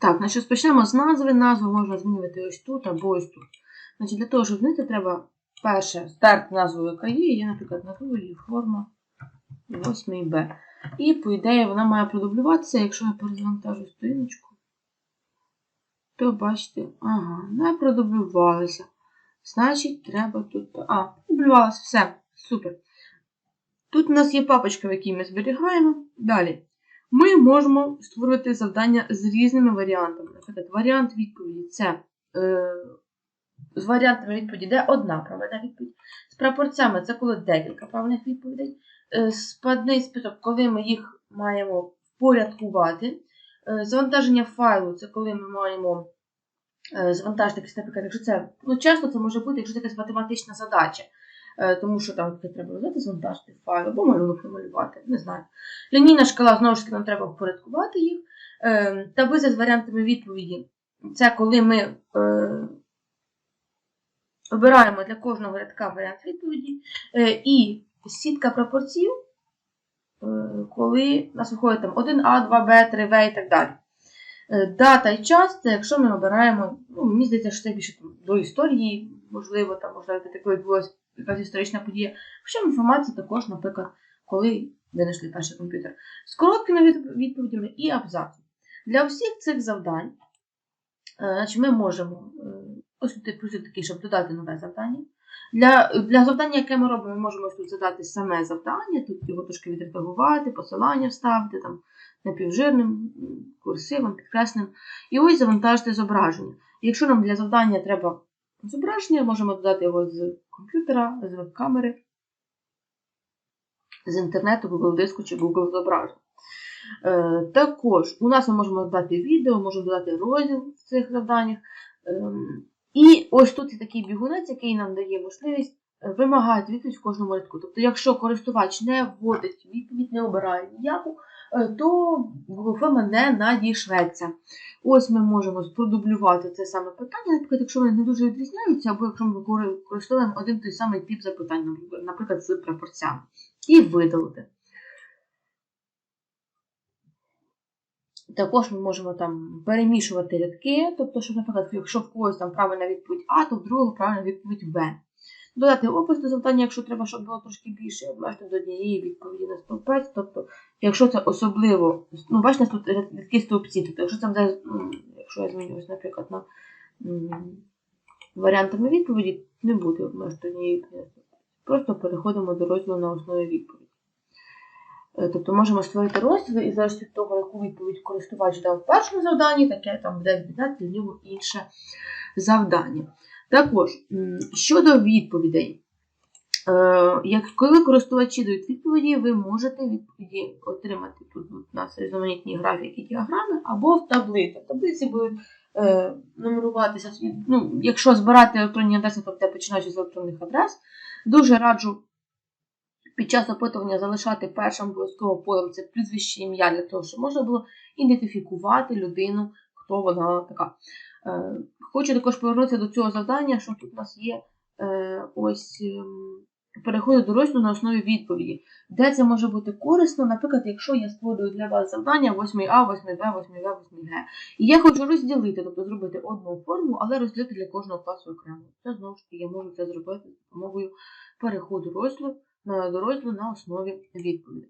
Так, значить, почнемо з назви. Назву можна змінювати ось тут або ось тут. Значить, для того, щоб змінити, треба перше старт назву, яка є. Є, наприклад, назва її форма 8Б. І, по ідеї, вона має продублюватися, якщо я перезавантажу сторіночку, то бачите, ага, не продублювалися. Значить, треба тут. А, продублювалося, все, супер. Тут у нас є папочка, в якій ми зберігаємо. Далі. Ми можемо створювати завдання з різними варіантами. Наприклад, варіант відповіді це е, з варіантами відповіді, де одна правильна відповідь. З прапорцями це коли декілька правильних відповідей. Е, складний список, коли ми їх маємо впорядкувати. Е, завантаження файлу це коли ми маємо е, завантажити, наприклад, якщо це, ну часто це може бути, якщо це якась математична задача. Е, тому що там треба взяти, завантажити файл або малюнок намалювати, не знаю. Лінійна шкала, знову ж таки, нам треба впорядкувати їх. Е, таблиця з варіантами відповіді. Це коли ми е, обираємо для кожного рядка варіант відповіді. Е, і сітка пропорцій, коли нас виходить там 1А, 2Б, 3В і так далі. Дата і час, це якщо ми обираємо, ну, мені здається, що це більше там, до історії, можливо, там, можливо, таке відбулося якась історична подія. Хоча інформація також, наприклад, коли винайшли перший комп'ютер. З короткими відповідями і абзацом. Для всіх цих завдань е, значить, ми можемо е, ось тут плюсик такий, щоб додати нове завдання. Для, для завдання, яке ми робимо, ми можемо тут задати саме завдання, тут його трошки відредагувати, посилання вставити, там, напівжирним, курсивом, підкресним. І ось завантажити зображення. Якщо нам для завдання треба зображення, можемо додати його з комп'ютера, з веб-камери, з інтернету, Google диску чи Google зображень. Е, також у нас ми можемо додати відео, можемо додати розділ в цих завданнях. Ем, і ось тут є такий бігунець, який нам дає можливість е, вимагати відповідь в кожному рядку. Тобто, якщо користувач не вводить відповідь, не обирає ніяку, то Google форма не надійшлеться. Ось ми можемо продублювати це саме питання, наприклад, якщо вони не дуже відрізняються, або якщо ми використовуємо один той самий тип запитань, наприклад, з прапорцями, і видалити. Також ми можемо там перемішувати рядки, тобто, що, наприклад, якщо в когось там правильна відповідь А, то в другого правильна відповідь Б. Додати опис до завдання, якщо треба, щоб було трошки більше, обмежити до однієї відповіді на стовпець. Тобто, якщо це особливо, ну, бачите, тут рядки стовпці, тобто, якщо це ну, якщо я зміню, наприклад, на варіантами відповіді, не буде обмежити однієї відповіді. Просто переходимо до розділу на основі відповіді. Е, Тобто можемо створити розділи і залежно від того, яку відповідь користувач дав в першому завданні, таке там буде відповідати для нього інше завдання. Також щодо відповідей. Е, коли користувачі дають відповіді, ви можете відповіді отримати тут у нас різноманітні графіки діаграми або в таблиці. Таблиці будуть е, нумеруватися, ну, якщо збирати електронні адреси, тобто починаючи з електронних адрес, дуже раджу під час опитування залишати першим обов'язково полем це прізвище ім'я для того, щоб можна було ідентифікувати людину, хто вона така. Е, Хочу також повернутися до цього завдання, що тут у нас є е, ось ем, переходи до розділу на основі відповіді. Де це може бути корисно, наприклад, якщо я створюю для вас завдання 8А, 8Б, 8В, 8Г. І я хочу розділити, тобто зробити одну форму, але розділити для кожного класу окремо. Це знову ж таки я можу це зробити за допомогою переходу розділу на розділу на основі відповіді.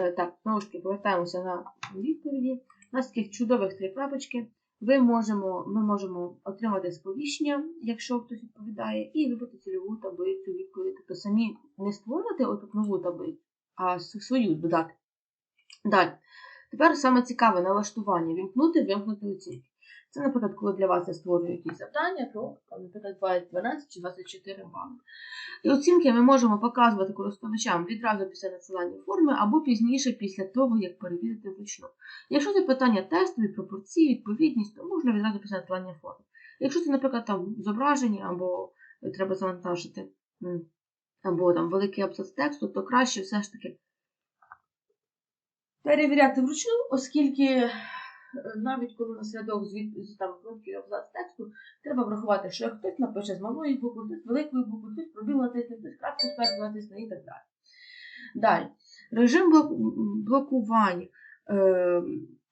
Е, Так, знову ж таки, повертаємося на відповіді. У нас таких чудових три крапочки. Ви можемо, ми можемо отримати сповіщення, якщо хтось відповідає, і вибрати цільову таблицю відповіді. Тобто самі не створювати оту нову таблицю, а свою додати. Далі. Тепер саме цікаве налаштування вімкнути, вимкнути оцінки. Це, наприклад, коли для вас я створюю якісь завдання, то, наприклад, 12 чи 24 бали. І оцінки ми можемо показувати користувачам відразу після надсилання форми або пізніше після того, як перевірити вручну. Якщо це питання тестові, пропорції, відповідність, то можна відразу після надсилання форми. Якщо це, наприклад, там зображення або треба завантажити, або там великий абзац тексту, то краще все ж таки перевіряти вручну, оскільки навіть коли на слідок з, від- там короткий абзац тексту, треба врахувати, що хтось напише з малої букви, хтось великої букви, хтось пробіл натисне, хтось крапку спереду натисне і так далі. Далі. Режим блок- блокування. Е,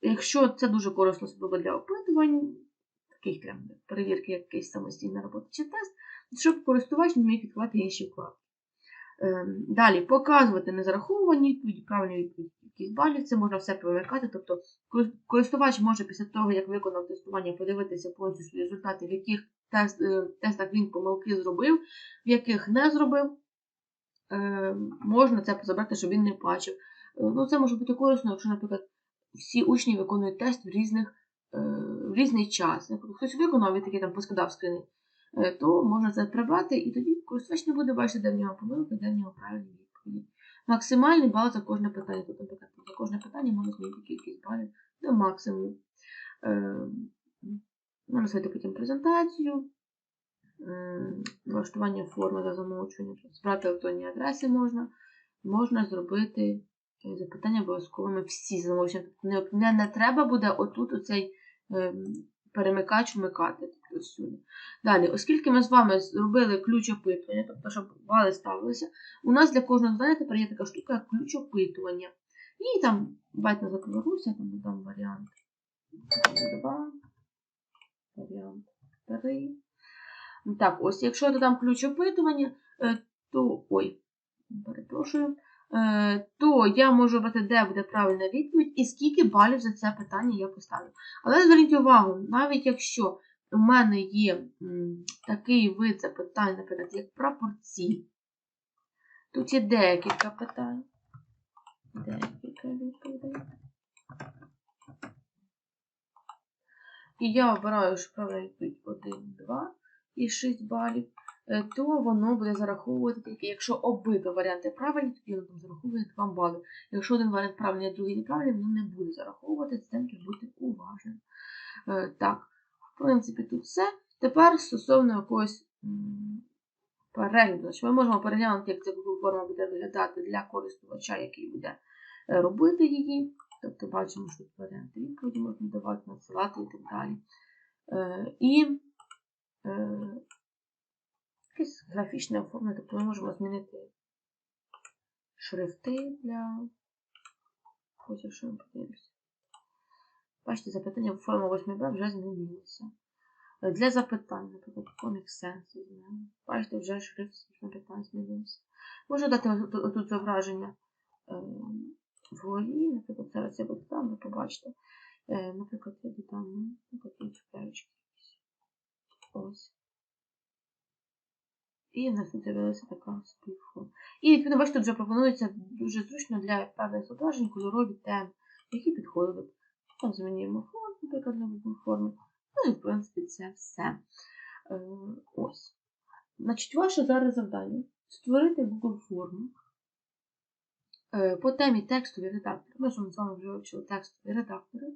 якщо це дуже корисно особливо для опитувань, таких прям перевірки, як якась самостійна робота чи тест, щоб користувач не міг відкривати інші вкладки. Ем, Далі показувати незараховані відповіді, правильні відповіді кількість балів. Це можна все перемикати. Тобто користувач може після того, як виконав тестування, подивитися повністю результати, в яких тест, е, тестах він помилки зробив, в яких не зробив. Е, Можна це забрати, щоб він не бачив. Е, Ну, це може бути корисно, якщо, наприклад, всі учні виконують тест в різних е, в різний час. Хтось виконав, він такий там поскидав скрини, е, то можна це і тоді користувач не буде бачити, де в нього помилка, де в нього правильні відповіді. Максимальний бал за кожне питання. Тут, наприклад, за кожне питання можна змінити кількість балів до максимуму. Е, Можна потім презентацію, влаштування форми за замовчування, збирати електронні адреси можна. Можна зробити е, запитання обов'язковими всі замовчення. Тобто не, не, не треба буде отут оцей ем, перемикач вмикати всюди. Далі, оскільки ми з вами зробили ключ опитування, тобто, щоб бали ставилися, у нас для кожного завдання тепер є така штука, як ключ опитування. І там, бачите, заповернуся, там додам варіант 2, варіант 3. Так, ось, якщо я додам ключ опитування, е, то. Ой, перепрошую. Е, То я можу обрати, де буде правильна відповідь і скільки балів за це питання я поставлю. Але зверніть увагу, навіть якщо у мене є такий вид запитань, наприклад, як прапорці, тут є декілька питань. Декілька відповідей. І я обираю, що правильна відповідь 1, 2 і 6 балів, то воно буде зараховувати тільки, якщо обидва варіанти правильні, тоді воно там зараховує 2 бали. Якщо один варіант правильний, а другий неправильний, воно не буде зараховувати, з цим треба бути уважним. Е, Так, в принципі, тут все. Тепер стосовно якогось перегляду. Ми можемо переглянути, як ця Google форма буде виглядати для користувача, який буде е, робити її. Тобто бачимо, що тут варіанти відповіді можна давати, надсилати і так далі. Е, І е, графічне оформлення, тобто ми можемо змінити шрифти для. Ось якщо ми подивимося. Бачите, запитання форма 8b вже змінилося. Для запитань, наприклад, Comic Sense візьмемо. Бачите, вже шрифт запитань змінився. Можу дати отут зображення е, вгорі, наприклад, зараз я буду там, ви побачите. Е, наприклад, я додам такі цукерочки. Ось. І в нас тут з'явилася така співфо. І відповідно, бачите, тут вже пропонується дуже зручно для певних зображень кольорові теми, які підходили. Там змінюємо фон, наприклад, на Google форми. Ну і, в принципі, це все. Е, ось. Значить, ваше зараз завдання створити Google форму е, по темі текстові редактори. Ми ж з вами вже вивчили текстові редактори.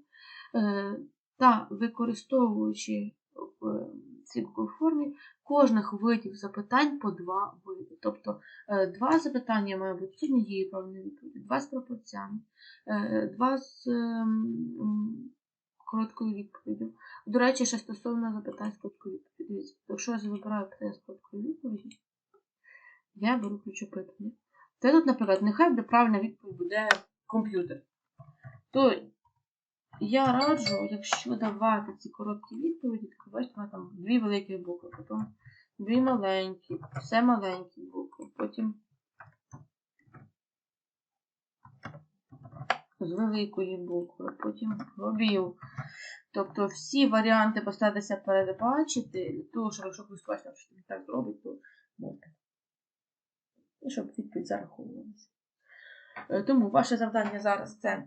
Е, та використовуючи цій формі кожних видів запитань по два види. Тобто е, два запитання має бути з однією правильною відповіддю, два з пропорціями, е, два з ем, короткою відповіддю. До речі, ще стосовно запитань з короткою відповіддю. Якщо я вибираю питання з короткою відповіддю, я беру ключ опитування. Це тут, наприклад, нехай буде правильна відповідь буде комп'ютер. То я раджу, якщо давати ці короткі відповіді, то вона там дві великі букви, потім дві маленькі, все маленькі букви, потім з великої букви, потім пробіл. Тобто всі варіанти постаратися передбачити, для того, якщо хтось бачив, що він так зробить, то можна. І щоб відповідь зараховувалася. Е, Тому ваше завдання зараз це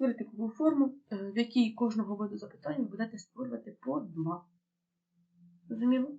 створити Google форму, е, в якій кожного виду запитання будете створювати по два. Зрозуміло?